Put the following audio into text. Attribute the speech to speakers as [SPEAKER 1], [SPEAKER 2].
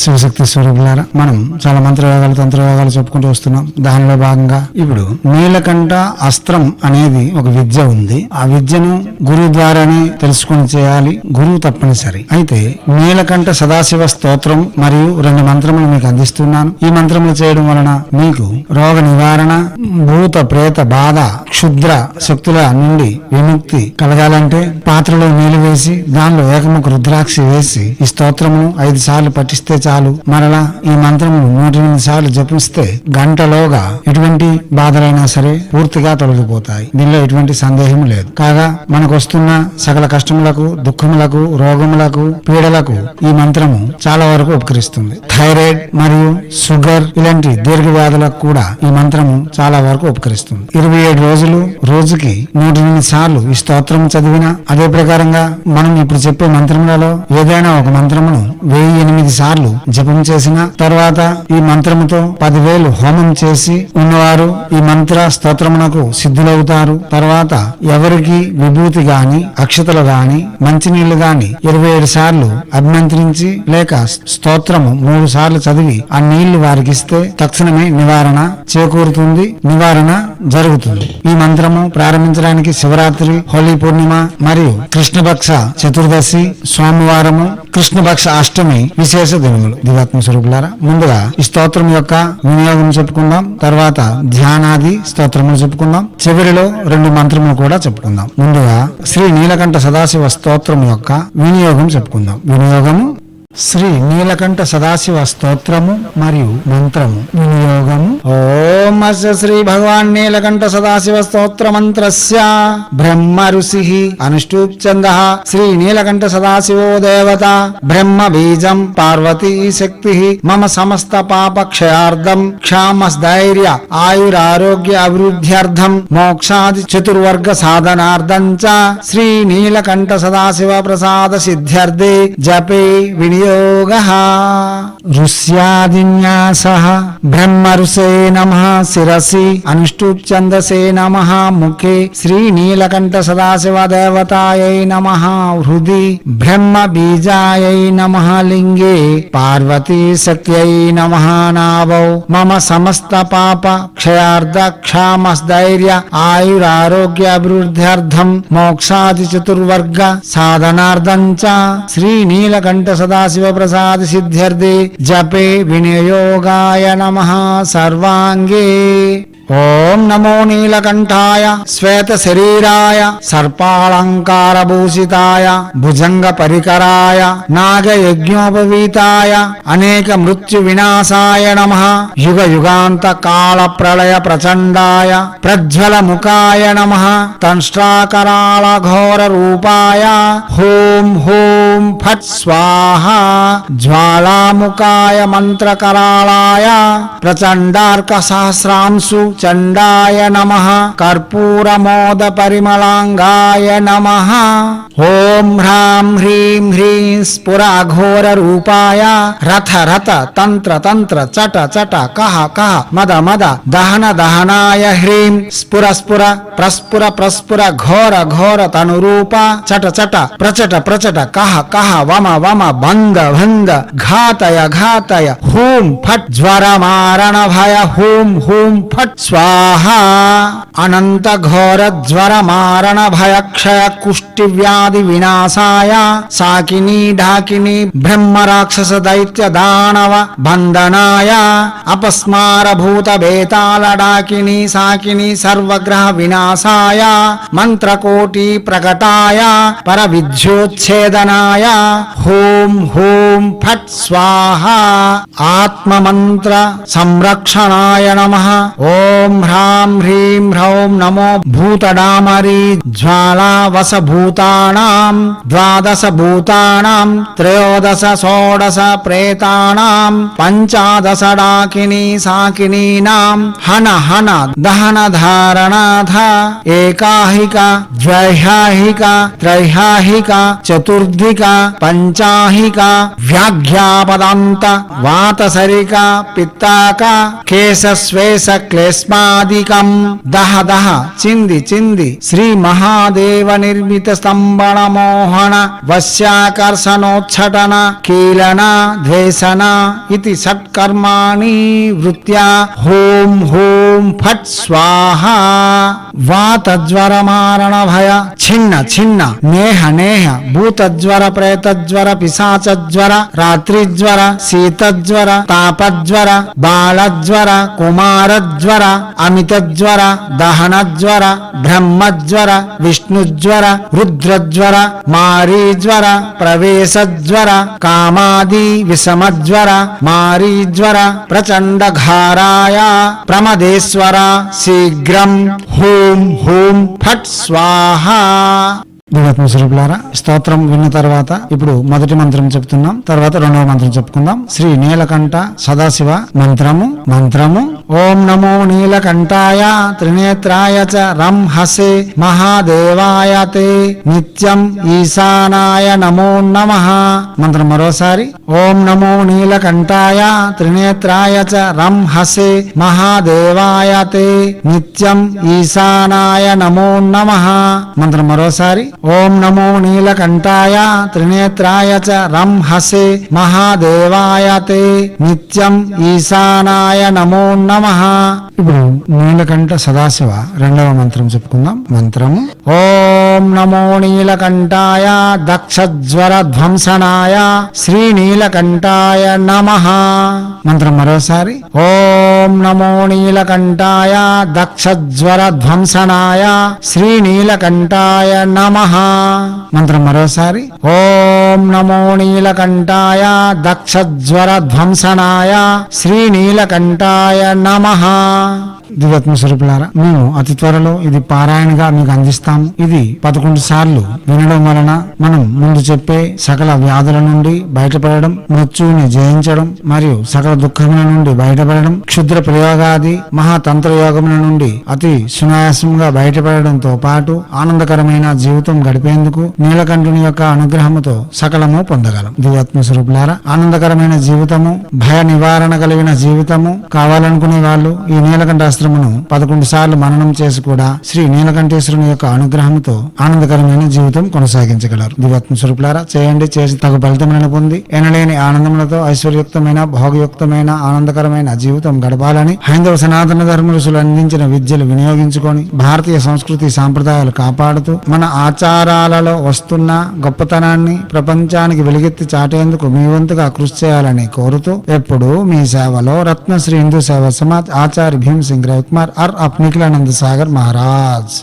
[SPEAKER 1] శివశక్తి స్వరూపులారా మనం చాలా మంత్రయోగాలు తంత్రయోగాలు చెప్పుకుంటూ వస్తున్నాం. దానిలో భాగంగా ఇప్పుడు నీలకంఠ అస్త్రం అనేది ఒక విద్య ఉంది. ఆ విద్యను గురువు ద్వారానే తెలుసుకొని చేయాలి. గురువు తప్పనిసరి. అయితే నీలకంఠ సదాశివ స్తోత్రం మరియు రెండు మంత్రములు మీకు అందిస్తున్నాను. ఈ మంత్రములు చేయడం వలన మీకు రోగ నివారణ భూత ప్రేత బాధ క్షుద్ర శక్తుల నుండి విముక్తి కలగాలంటే పాత్రలో నీళ్ళు వేసి దానిలో ఏకముఖ రుద్రాక్షి వేసి ఈ స్తోత్రమును ఐదు సార్లు పఠిస్తే చాలు. మరలా ఈ మంత్రము నూట ఎనిమిది సార్లు జపిస్తే గంటలోగా ఎటువంటి బాధలైనా సరే పూర్తిగా తొలగిపోతాయి. దీనిలో ఎటువంటి సందేహం లేదు. కాగా మనకు వస్తున్న సకల కష్టములకు దుఃఖములకు రోగములకు పీడలకు ఈ మంత్రము చాలా వరకు ఉపకరిస్తుంది. థైరాయిడ్ మరియు షుగర్ ఇలాంటి దీర్ఘ వ్యాధులకు కూడా ఈ మంత్రము చాలా వరకు ఉపకరిస్తుంది. ఇరవై ఏడు రోజులు రోజుకి నూట ఎనిమిది సార్లు ఈ స్తోత్రం చదివినా అదే ప్రకారంగా మనం ఇప్పుడు చెప్పే మంత్రములలో ఏదైనా ఒక మంత్రమును వెయ్యి ఎనిమిది సార్లు జపం చేసిన తర్వాత ఈ మంత్రముతో పదివేలు హోమం చేసి ఉన్నవారు ఈ మంత్ర స్తోత్రమునకు సిద్ధులవుతారు. తర్వాత ఎవరికి విభూతి గాని అక్షతలు గాని మంచినీళ్ళు గాని ఇరవై ఏడు సార్లు అభిమంత్రించి లేక స్తోత్రము మూడు సార్లు చదివి ఆ నీళ్ళు వారికి ఇస్తే తక్షణమే నివారణ చేకూరుతుంది నివారణ జరుగుతుంది. ఈ మంత్రము ప్రారంభించడానికి శివరాత్రి హోలీ పూర్ణిమ మరియు కృష్ణపక్ష చతుర్దశి సోమవారము కృష్ణపక్ష అష్టమి విశేష దినములు. దివాత్మ స్వరూపులారా ముందుగా ఈ స్తోత్రం యొక్క వినియోగం చెప్పుకుందాం. తర్వాత ధ్యానాది స్తోత్రములు చెప్పుకుందాం. చివరిలో రెండు మంత్రములు కూడా చెప్పుకుందాం. ముందుగా శ్రీ నీలకంఠ సదాశివ స్తోత్రం యొక్క వినియోగం చెప్పుకుందాం. వినియోగము శ్రీ నీలకంఠ సదాశివ స్తోత్రము మరియు మంత్రము. వినియోగము బ్రహ్మస్య శ్రీ భగవాన్ నీలకంఠ సదాశివ స్తోత్ర మంత్రస్య బ్రహ్మ ఋషి అనుష్ఠూప్ చంద శ్రీ నీలకంఠ సదాశివో దేవత బ్రహ్మ బీజం పార్వతీ శక్తి మమ సమస్త పాప క్షయార్థం క్షామస్థైర్య ఆయురారోగ్య అభివృద్ధ్యర్థం మోక్షాది చతుర్వర్గ సాధనార్థం చ శ్రీ నీలకంఠ సదాశివ ప్రసాద సిద్ధ్యర్థే జపే వినియోగ ఋష్యాదిన్యాస బ్రహ్మ ఋషే నమ శిరసి అనుష్ఠుప్ నమ ముఖే శ్రీనీలకంఠ సదాశివ దేవతాయై నమ హృది బ్రహ్మ బీజాయై నమ లింగే పార్వతీ సత్యై నమ నాభౌ మమ సమస్త పాప క్షయార్థ క్షామస్థైర్య ఆయురారోగ్య అభివృద్ధ్యర్థం మోక్షాది చతుర్వర్గ సాధనార్థం చ శ్రీనీలకంఠ సదాశివ ప్రసాద సిద్ధ్యర్థే జపే వినియోగాయ నమ సర్వాంగే você. ఓం నమో నీలకంఠాయ శ్వేత శరీరాయ సర్పాలంకార భూషితాయ భుజంగ పరికరాయ నాగయజ్ఞోపవీతాయ అనేక మృత్యు వినాశాయ నమ. యుగ యుగాంత కాళ ప్రళయ ప్రచండాయ ప్రజ్వల ముఖాయ నమ. తంష్ట్రాకరాళ ఘోర రూపాయ. హోం హోం ఫట్ స్వాహ. జ్వాలాముఖాయ మంత్రకరాళాయ. ప్రచండార్క సహస్రాంశు. चण्डाय नमः। कर्पूरमोदपरिमलाङ्गाय नमः। ॐ ह्रां ह्रीं ह्रीं स्फुराघोररूपाय। रथ रथ तन्त्र तन्त्र चट चट कः कः मद मद दहन दहनाय ह्रीं स्फुर स्फुर प्रस्फुर प्रस्फुर घोर घोर तनुरूपा। चट चट प्रचट प्रचट कः कः वम वम भंग भंग घातय घातय। हूँ फट ज्वर मारण भय। हूँ हूँ फट స్వాహ అనంత ఘోర జ్వర మారణ భయ క్షయ కుష్టి వ్యాధి వినాశాయ సాకిని ఢాకిని బ్రహ్మ రాక్షస దైత్య దానవ బంధనాయ అపస్మార భూత బేతాళ డాకిని సాకిని సర్వగ్రహ వినాశాయ మంత్రకోటి ప్రకటాయ పర విద్యోచ్ఛేదనాయ హోం హోం ఫట్ స్వాహ ఆత్మమంత్ర సంరక్షణాయ నమ ఓం ओम ह्रां ह्रीं ह्रौं नमो भूतडामरी ज्वालावसभूतानाम् द्वादशभूतानाम् त्रयोदश षोडश प्रेतानाम् पञ्चादश डाकिनी साकिनी नाम हन हन दहन धारणाथ एकाहिका, द्वैहाहिका, त्रैहाहिका चतुर्धिका पञ्चाहिका, व्याघ्यापदान्त, वातसरिका, पित्ताका, केशस्वेश, क्लेश भस्मादिकम् दह दह। चिंदी चिंदी श्री महादेव निर्मित स्तंभन मोहन वश्याकर्षणोच्छटन कीलन। द्वेषण इति षट्कर्माणि वृत्त्या होम होम फट स्वाहा। वातज्वरमारण भय छिन्न छिन्न। नेह नेह। भूतज्वर ज्वर ताप रात्रिज्वर, शीतज्वर, तापज्वर कुमार ज्वर అమితజ్వర దహనజ్వర బ్రహ్మజ్వర విష్ణుజ్వర రుద్రజ్వర మారీజ్వర ప్రవేశజ్వర కామాది విషమజ్వర మారీజ్వర ప్రచండఘారాయ ప్రమదేశ్వర శీఘ్రం హూం హూం ఫట్ స్వాహ. దివత్మ స్వరూపులారా స్తోత్రం విన్న తర్వాత ఇప్పుడు మొదటి మంత్రం చెప్తున్నాం. తర్వాత రెండవ మంత్రం చెప్పుకుందాం. శ్రీ నీలకంఠ సదాశివ మంత్రము మంత్రము. ఓం నమో నీలకంఠాయ త్రినేత్రాయ చ రం హసే మహాదేవాయ తే నిత్యం ఈశానాయ నమో నమ. మంత్రం మరోసారి. ఓం నమో నీలకంఠాయ త్రినేత్రాయ చ రం హసే మహాదేవాయ తే నిత్యం ఈశానాయ నమో నమ. మంత్రం మరోసారి. ఓం నమో నీలకంఠాయ త్రినేత్రాయ చ రం హసే మహాదేవాయ తే. నిత్యం ఈశానాయ నమో నమ. ఇప్పుడు నీలకంఠ సదాశివ రెండవ మంత్రం చెప్పుకుందాం. మంత్రము ఓం నమో నీలకంఠాయ దక్షజ్వర ధ్వంసనాయ శ్రీ నీలకంఠాయ నమ. మంత్రం మరోసారి ఓం నమో నీలకంఠాయ దక్షజ్వర ధ్వంసనాయ శ్రీ నీలకంఠాయ నమః. మంత్రం మరోసారి. ఓం నమో నీలకంఠాయ దక్షజ్వర ధ్వంసనాయ శ్రీ నీలకంఠాయ నమ. దివ్యాత్మ స్వరూపులారా మేము అతి త్వరలో ఇది పారాయణగా మీకు అందిస్తాము ఇది పదకొండు సార్లు వినడం వలన మనం ముందు చెప్పే సకల వ్యాధుల నుండి బయటపడడం మృత్యువుని జయించడం మరియు సకల దుఃఖముల నుండి బయటపడడం క్షుద్ర ప్రయోగాది మహాతంత్ర యోగముల నుండి అతి సునాయాసంగా బయటపడడంతో పాటు ఆనందకరమైన జీవితం గడిపేందుకు నీలకంఠుని యొక్క అనుగ్రహముతో సకలము పొందగలం. దివ్యాత్మ స్వరూపులారా ఆనందకరమైన జీవితము భయ నివారణ కలిగిన జీవితము కావాలనుకునే వాళ్ళు ఈ శాస్త్రమును పదకొండు సార్లు మననం చేసి కూడా శ్రీ నీలకంఠేశ్వరుని యొక్క అనుగ్రహంతో ఆనందకరమైన జీవితం కొనసాగించగలరు. దివత్మ స్వరూపులారా చేయండి చేసి తగు ఫలితములను పొంది ఎనలేని ఆనందములతో ఐశ్వర్యుక్తమైన భోగయుక్తమైన ఆనందకరమైన జీవితం గడపాలని హైందవ సనాతన ధర్మరుషులు అందించిన విద్యలు వినియోగించుకొని భారతీయ సంస్కృతి సాంప్రదాయాలు కాపాడుతూ మన ఆచారాలలో వస్తున్న గొప్పతనాన్ని ప్రపంచానికి వెలుగెత్తి చాటేందుకు మీ వంతుగా కృషి చేయాలని కోరుతూ ఎప్పుడూ మీ సేవలో రత్నశ్రీ హిందూ సేవ సమాజ్ ఆచార్య భీమ్ సింగ్ चंद्रकुमार और आनंद सागर महाराज